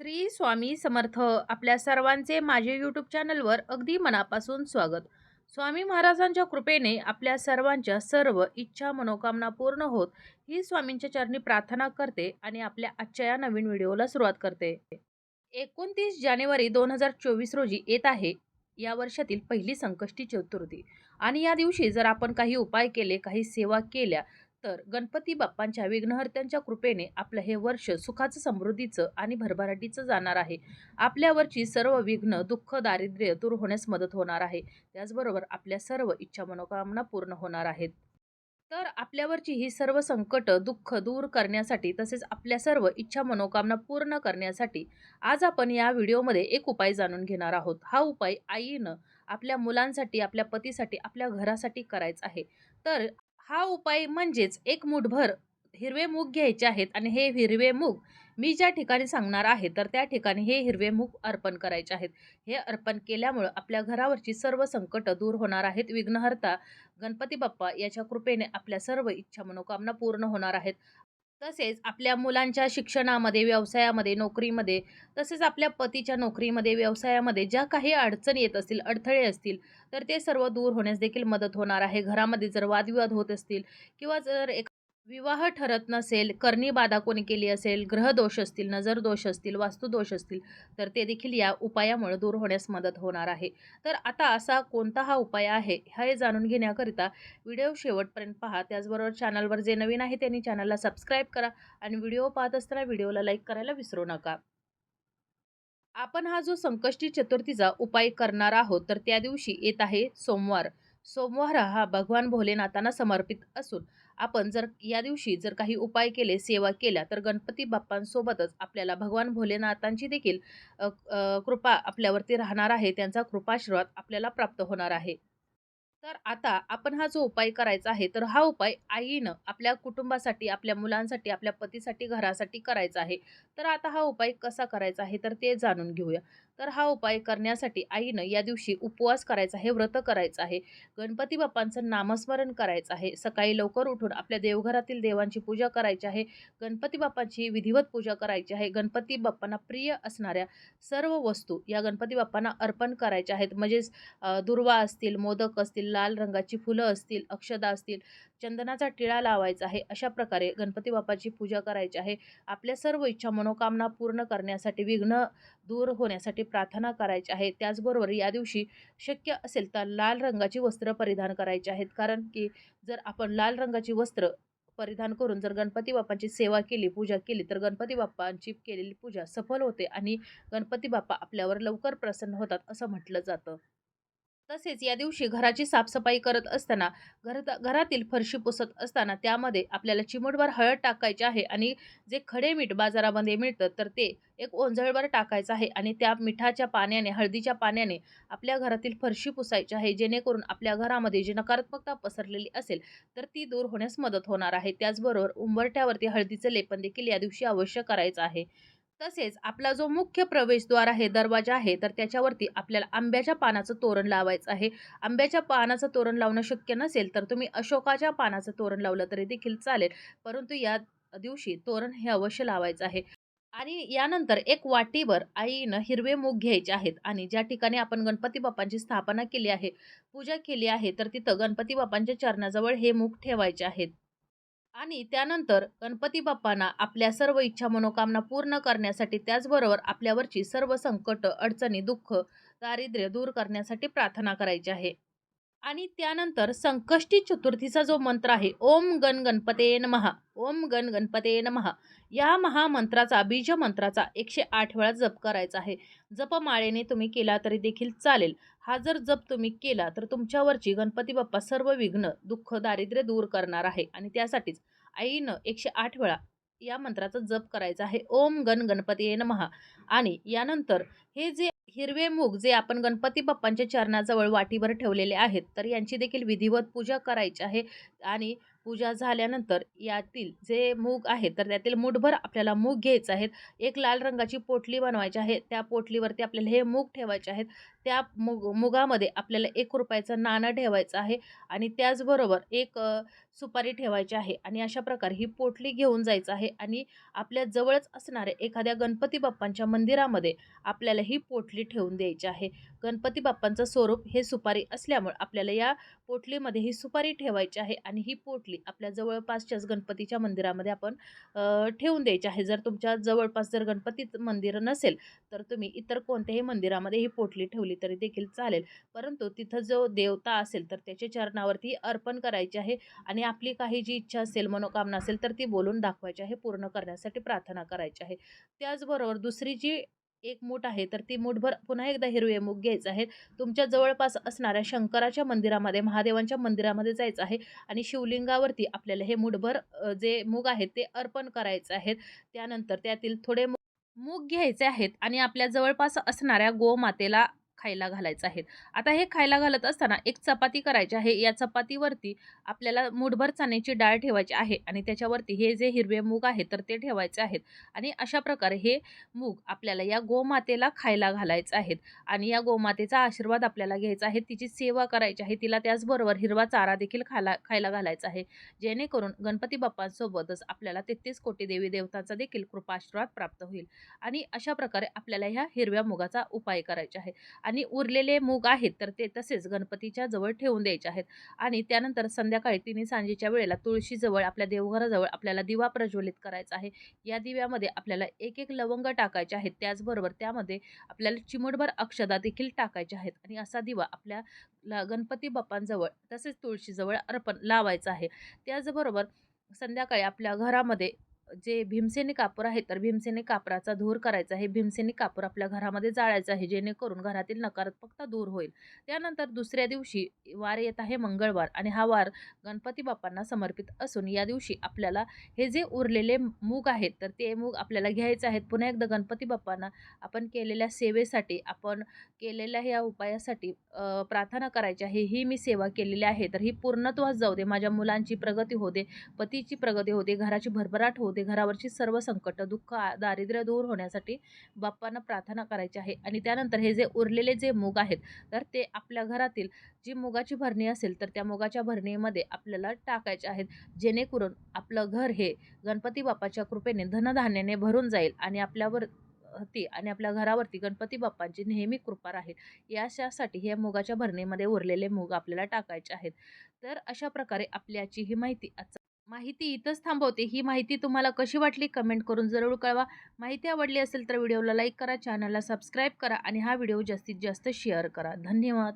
श्री स्वामी समर्थ आपल्या सर्वांचे माझे यूट्यूब चॅनलवर अगदी मनापासून स्वागत. स्वामी महाराजांच्या कृपेने आपल्या सर्वांच्या सर्व इच्छा मनोकामना पूर्ण होत ही स्वामींच्या चरणी प्रार्थना करते आणि आपल्या आजच्या या नवीन व्हिडिओला सुरुवात करते. एकोणतीस जानेवारी दोन हजार चोवीस रोजी येत आहे. या वर्षातील पहिली संकष्टी चतुर्थी. आणि या दिवशी जर आपण काही उपाय केले काही सेवा केल्या तर गणपती बाप्पांच्या विघ्नहर्त्यांच्या कृपेने आपलं हे वर्ष सुखाचं समृद्धीचं आणि भरभराटीचं जाणार आहे. आपल्यावरची सर्व विघ्न दुःख दारिद्र्य दूर होण्यास मदत होणार आहे. त्याचबरोबर आपल्या सर्व इच्छा मनोकामना पूर्ण होणार आहेत. तर आपल्यावरची ही सर्व संकट दुःख दूर करण्यासाठी तसेच आपल्या सर्व इच्छा मनोकामना पूर्ण करण्यासाठी आज आपण या व्हिडिओमध्ये एक उपाय जाणून घेणार आहोत. हा उपाय आईनं आपल्या मुलांसाठी आपल्या पतीसाठी आपल्या घरासाठी करायचा आहे. तर हा उपाय म्हणजेच एक मूठभर हिरवे मूग घ्यायचे आहेत आणि हे हिरवे मूग मी ज्या ठिकाणी सांगणार आहे तर त्या ठिकाणी हे हिरवे मूग अर्पण करायचे आहेत. हे अर्पण केल्यामुळं आपल्या घरावरची सर्व संकट दूर होणार आहेत. विघ्नहर्ता गणपती बाप्पा याच्या कृपेने आपल्या सर्व इच्छा मनोकामना पूर्ण होणार आहेत. तसेच आपल्या मुलांच्या शिक्षणामध्ये व्यवसायामध्ये नोकरीमध्ये तसेच आपल्या पतीच्या नोकरीमध्ये व्यवसायामध्ये ज्या काही अडचणी येत असतील अडथळे असतील तर ते सर्व दूर होण्यास देखील मदत होणार आहे. घरामध्ये जर वादविवाद होत असतील किंवा जर एक विवाह ठरत नसेल करणी बाधा कोणी केली असेल ग्रहदोष असतील नजरदोष असतील वास्तुदोष असतील तर ते देखील या उपायामुळे दूर होण्यास मदत होणार आहे. तर आता असा कोणता हा उपाय आहे हे जाणून घेण्याकरिता व्हिडिओ शेवटपर्यंत पहा. त्याचबरोबर चॅनलवर जे नवीन आहे त्यांनी चॅनलला सबस्क्राईब करा आणि व्हिडिओ पाहत असताना व्हिडिओला लाईक करायला विसरू नका. आपण हा जो संकष्टी चतुर्थीचा उपाय करणार आहोत तर त्या दिवशी येत आहे सोमवार. सोमवार हा भगवान भोलेनाथांना समर्पित असून आपण जर या दिवशी जर काही उपाय केले सेवा केल्या तर गणपती बाप्पांसोबतच आपल्याला भगवान भोलेनाथांची देखील कृपा आपल्यावरती राहणार आहे त्यांचा कृपाशीर्वाद आपल्याला प्राप्त होणार आहे. तर आता आपण हा जो उपाय करायचा आहे तर हा उपाय आईनं आपल्या कुटुंबासाठी आपल्या मुलांसाठी आपल्या पतीसाठी घरासाठी करायचा आहे. तर आता हा उपाय कसा करायचा आहे तर ते जाणून घेऊया. तर हा उपाय करण्यासाठी आईनं या दिवशी उपवास करायचा आहे व्रत करायचं आहे गणपती बाप्पांचं नामस्मरण करायचं आहे सकाळी लवकर उठून आपल्या देवघरातील देवांची पूजा करायची आहे गणपती बाप्पांची विधिवत पूजा करायची आहे गणपती बाप्पांना प्रिय असणाऱ्या सर्व वस्तू या गणपती बाप्पांना अर्पण करायच्या आहेत. म्हणजेच दुर्वा असतील मोदक असतील लाल रंगाची फुलं असतील अक्षदा असतील चंदनाचा टिळा लावायचा आहे अशा प्रकारे गणपती बाप्पाची पूजा करायची आहे. आपल्या सर्व इच्छा मनोकामना पूर्ण करण्यासाठी विघ्न दूर होण्यासाठी प्रार्थना करायची आहे. त्याचबरोबर या दिवशी शक्य असेल तर लाल रंगाची वस्त्र परिधान करायची आहेत. कारण की जर आपण लाल रंगाची वस्त्र परिधान करून जर गणपती बाप्पांची सेवा केली पूजा केली तर गणपती बाप्पांची केलेली पूजा सफल होते आणि गणपती बाप्पा आपल्यावर लवकर प्रसन्न होतात असं म्हटलं जातं. तसेच या दिवशी घराची साफसफाई करत असताना घरात घरातील फरशी पुसत असताना त्यामध्ये आपल्याला चिमूटभर हळद टाकायची आहे आणि जे खडे मीठ बाजारामध्ये मिळतं तर ते एक ओंजळभर टाकायचं आहे आणि त्या मिठाच्या पाण्याने हळदीच्या पाण्याने आपल्या घरातील फरशी पुसायची आहे जेणेकरून आपल्या घरामध्ये जी नकारात्मकता पसरलेली असेल तर ती दूर होण्यास मदत होणार आहे. त्याचबरोबर उंबरठ्यावरती हळदीचं लेपन देखील या दिवशी अवश्य करायचं आहे. तसेच आपला जो मुख्य प्रवेशद्वार आहे दरवाजा आहे तर त्याच्यावरती आपल्याला आंब्याच्या पानाचं तोरण लावायचं आहे. आंब्याच्या पानाचं तोरण लावणं शक्य नसेल तर तुम्ही अशोकाच्या पानाचं तोरण लावलं तरी देखील चालेल. परंतु या दिवशी तोरण हे अवश्य लावायचं आहे. आणि यानंतर एक वाटीवर आईनं हिरवे मूग घ्यायचे आहेत आणि ज्या ठिकाणी आपण गणपती बाप्पांची स्थापना केली आहे पूजा केली आहे तर तिथं गणपती बाप्पांच्या चरणाजवळ हे मूग ठेवायचे आहेत. आणि त्यानंतर गणपती बाप्पांना आपल्या सर्व इच्छा मनोकामना पूर्ण करण्यासाठी त्याचबरोबर आपल्यावरची सर्व संकट अडचणी दुःख दारिद्र्य दूर करण्यासाठी प्रार्थना करायची आहे. आणि त्यानंतर संकष्टी चतुर्थीचा जो मंत्र आहे ओम गण गणपते नमहा ओम गण गणपते नमहा या महामंत्राचा बीज मंत्राचा एकशे आठ वेळा जप करायचा आहे. जपमाळेने तुम्ही केला तरी देखील चालेल. हा जर जप तुम्ही केला तर तुमच्यावरची गणपती बाप्पा सर्व विघ्न दुःख दारिद्र्य दूर करणार आहे. आणि त्यासाठीच आईनं एकशे आठ वेळा या मंत्राचा जप करायचा आहे. ओम गण गणपती नमहा आणि यानंतर हे जे हिरवे मूग जे आपण गणपती बाप्पांच्या चरणाजवळ वाटीवर ठेवलेले आहेत तर यांची देखील विधिवत पूजा करायची आहे. आणि पूजा झाल्यानंतर यातील जे मूग आहेत तर त्यातील मूठभर आपल्याला मूग घ्यायचे आहेत. एक लाल रंगाची पोटली बनवायची आहे. त्या पोटलीवरती आपल्याला हे मूग ठेवायचे आहेत. त्या मुग मुगामध्ये आपल्याला एक रुपयाचं नाणं ठेवायचं आहे आणि त्याचबरोबर एक सुपारी ठेवायची आहे आणि अशा प्रकारे ही पोटली घेऊन जायचं आहे आणि आपल्या जवळच असणाऱ्या एखाद्या गणपती बाप्पांच्या मंदिरामध्ये आपल्याला ही पोटली ठेवून द्यायची आहे. गणपती बाप्पांचं स्वरूप हे सुपारी असल्यामुळे आपल्याला या पोटलीमध्ये ही सुपारी ठेवायची आहे आणि ही पोटली आपल्या जवळपासच्याच गणपतीच्या मंदिरामध्ये आपण ठेवून द्यायची आहे. जर तुमच्या जवळपास जर गणपती मंदिर नसेल तर तुम्ही इतर कोणत्याही मंदिरामध्ये ही पोटली ठेवली तरी देखील चालेल. परंतु तिथं जो देवता असेल तर त्याच्या चरणावरती अर्पण करायचे आहे आणि आपली काही जी इच्छा असेल मनोकामना असेल तर ती बोलून दाखवायची आहे पूर्ण करण्यासाठी प्रार्थना करायची आहे. त्याचबरोबर दुसरी जी एक मूठ आहे तर ती मूठभर पुन्हा एकदा हिरवे मूग घ्यायचं आहे. तुमच्या जवळपास असणाऱ्या शंकराच्या मंदिरामध्ये महादेवांच्या मंदिरामध्ये जायचं आहे आणि शिवलिंगावरती आपल्याला हे मूठभर जे मूग आहेत ते अर्पण करायचे आहेत त्यानंतर त्यातील थोडे मूग घ्यायचे आहेत आणि आपल्या जवळपास असणाऱ्या गोमातेला खायला घालायचं आहे आता हे खायला घालत असताना एक चपाती करायची आहे. या चपातीवरती आपल्याला मूठभर चण्याची डाळ ठेवायची आहे आणि त्याच्यावरती हे जे हिरवे मूग आहेत तर ते ठेवायचे आहेत. आणि अशा प्रकारे हे मूग आपल्याला या गोमातेला खायला घालायचं आहेत. आणि या गोमातेचा आशीर्वाद आपल्याला घ्यायचा आहे. तिची सेवा करायची आहे. तिला त्याचबरोबर हिरवा चारा देखील खायला खायला घालायचा आहे. जेणेकरून गणपती बाप्पांसोबतच आपल्याला तेहतीस कोटी देवी देवतांचा देखील कृपाशीर्वाद प्राप्त होईल. आणि अशा प्रकारे आपल्याला ह्या हिरव्या मुगाचा उपाय करायचा आहे. आणि उरलेले मूग आहेत तर ते तसेच गणपतीच्या जवळ ठेवून द्यायचे आहेत. आणि त्यानंतर संध्याकाळी तिन्ही सांजेच्या वेळेला तुळशीजवळ आपल्या देवघराजवळ आपल्याला दिवा प्रज्वलित करायचा आहे. या दिव्यामध्ये आपल्याला एक एक लवंग टाकायचे आहेत. त्याचबरोबर त्यामध्ये आपल्याला चिमूटभर अक्षदा देखील टाकायच्या आहेत. आणि असा दिवा आपल्या ला- गणपती बाप्पांजवळ तसेच तुळशीजवळ अर्पण लावायचा आहे. त्याचबरोबर संध्याकाळी आपल्या घरामध्ये जे भीमसेनी कापूर आहे तर भीमसेनी कापराचा धूर करायचा आहे. भीमसेनी कापूर आपल्या घरामध्ये जाळायचा आहे जेणेकरून घरातील नकारात्मकता दूर होईल. त्यानंतर दुसऱ्या दिवशी वार येत आहे मंगळवार आणि हा वार गणपती बाप्पांना समर्पित असून या दिवशी आपल्याला हे जे उरलेले मूग आहेत तर ते मूग आपल्याला घ्यायचे आहेत. पुन्हा एकदा गणपती बाप्पांना आपण केलेल्या सेवेसाठी आपण केलेल्या ह्या उपायासाठी प्रार्थना करायची आहे. ही मी सेवा केलेली आहे तर ही पूर्णत्वास जाऊ दे. माझ्या मुलांची प्रगती होऊ दे पतीची प्रगती होते घराची भरभराट होते घरावरची सर्व संकट दुःख दारिद्र्य दूर होण्यासाठी बाप्पांना प्रार्थना करायची आहे. आणि त्यानंतर हे जे उरलेले जे मुग आहेत तर ते आपल्या घरातील जी मुगाची भरणी असेल तर त्या मुगाच्या भरणीमध्ये आपल्याला टाकायचे आहेत. जेणेकरून आपलं घर हे गणपती बाप्पाच्या कृपेने धनधान्याने भरून जाईल आणि आपल्यावर ती आणि आपल्या घरावरती गणपती बाप्पांची नेहमी कृपा राहील. यासाठी हे मुगाच्या भरणीमध्ये उरलेले मूग आपल्याला टाकायचे आहेत. तर अशा प्रकारे आपल्याची ही माहिती आजचा माहिती इथंच थांबवते. ही माहिती तुम्हाला कशी वाटली कमेंट करून जरूर कळवा. माहिती आवडली असेल तर व्हिडिओला लाईक करा चॅनलला सबस्क्राईब करा आणि हा व्हिडिओ जास्तीत जास्त शेअर करा. धन्यवाद.